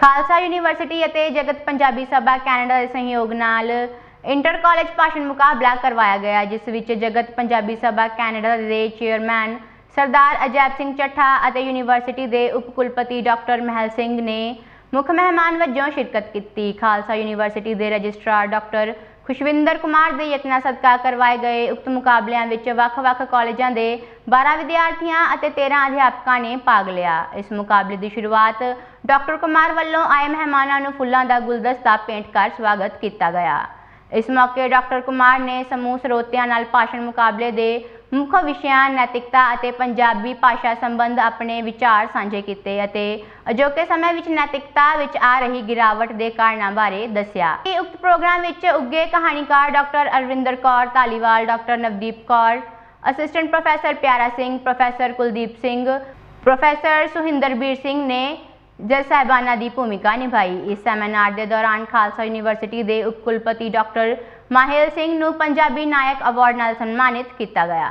Khalsa university ਅਤੇ ਜਗਤ Punjabi Sabha Canada ਦੇ ਸਹਿਯੋਗ ਨਾਲ ਇੰਟਰ ਕਾਲਜ ਭਾਸ਼ਣ ਮੁਕਾਬਲਾ ਕਰਵਾਇਆ ਗਿਆ, ਜਿਸ ਵਿੱਚ ਜਗਤ ਪੰਜਾਬੀ ਸਭਾ ਕੈਨੇਡਾ ਦੇ ਚੇਅਰਮੈਨ ਸਰਦਾਰ ਅਜੈਬ ਸਿੰਘ ਚੱਠਾ ਅਤੇ ਯੂਨੀਵਰਸਿਟੀ ਦੇ ਉਪ ਕੁਲਪਤੀ ਡਾਕਟਰ ਮਹਿਲ ਸਿੰਘ ਨੇ ਮੁੱਖ ਮਹਿਮਾਨ ਵਜੋਂ ਸ਼ਿਰਕਤ ਕੀਤੀ। ਖਾਲਸਾ ਯੂਨੀਵਰਸਿਟੀ ਦੇ ਰਜਿਸਟਰਾਰ ਡਾਕਟਰ ਖੁਸ਼ਵਿੰਦਰ ਕੁਮਾਰ ਦੇ ਯਤਨਾਂ ਸਦਕਾ ਕਰਵਾਏ ਗਏ ਉਕਤ ਮੁਕਾਬਲਿਆਂ ਵਿੱਚ ਵੱਖ-ਵੱਖ ਕਾਲਜਾਂ ਦੇ 12 ਵਿਦਿਆਰਥੀਆਂ ਅਤੇ 13 ਅਧਿਆਪਕਾਂ ਨੇ ਭਾਗ ਲਿਆ। ਇਸ ਮੁਕਾਬਲੇ ਦੀ ਸ਼ੁਰੂਆਤ ਡਾਕਟਰ ਕੁਮਾਰ ਵੱਲੋਂ ਆਏ ਮਹਿਮਾਨਾਂ ਨੂੰ ਫੁੱਲਾਂ ਦਾ ਗੁਲਦਸਤਾ ਭੇਂਟ ਕਰ ਸਵਾਗਤ ਕੀਤਾ ਗਿਆ। ਇਸ ਮੌਕੇ ਡਾਕਟਰ ਕੁਮਾਰ ਨੇ ਸਮੂਹ ਸਰੋਤਿਆਂ ਨਾਲ ਭਾਸ਼ਣ ਮੁਕਾਬਲੇ ਦੇ ਮੁੱਖ ਵਿਸ਼ਿਆਂ, ਨੈਤਿਕਤਾ ਅਤੇ ਪੰਜਾਬੀ ਭਾਸ਼ਾ ਸੰਬੰਧ ਆਪਣੇ ਵਿਚਾਰ ਸਾਂਝੇ ਕੀਤੇ ਅਤੇ ਅਜੋਕੇ ਸਮੇਂ ਵਿੱਚ ਨੈਤਿਕਤਾ ਵਿੱਚ ਆ ਰਹੀ ਗਿਰਾਵਟ ਦੇ ਕਾਰਨਾਂ ਬਾਰੇ ਦੱਸਿਆ। ਇਹ ਉਕਤ ਪ੍ਰੋਗਰਾਮ ਵਿੱਚ ਉੱਗੇ ਕਹਾਣੀਕਾਰ doctor Arvinder Kaur, Dhaliwal doctor Navdeep Kaur, assistant professor Piara Singh, professor Kuldeep Singh, professor Suhinderbir Singh ਨੇ ਜਜ ਸਾਹਿਬਾਨਾਂ ਦੀ ਭੂਮਿਕਾ ਨਿਭਾਈ। ਇਸ ਸੈਮੀਨਾਰ ਦੇ ਦੌਰਾਨ ਖਾਲਸਾ ਯੂਨੀਵਰਸਿਟੀ ਦੇ ਉਪ ਕੁਲਪਤੀ ਡਾਕਟਰ ਮਾਹਿਲ ਸਿੰਘ ਨੂੰ ਪੰਜਾਬੀ ਨਾਇਕ ਅਵਾਰਡ ਨਾਲ ਸਨਮਾਨਿਤ ਕੀਤਾ ਗਿਆ।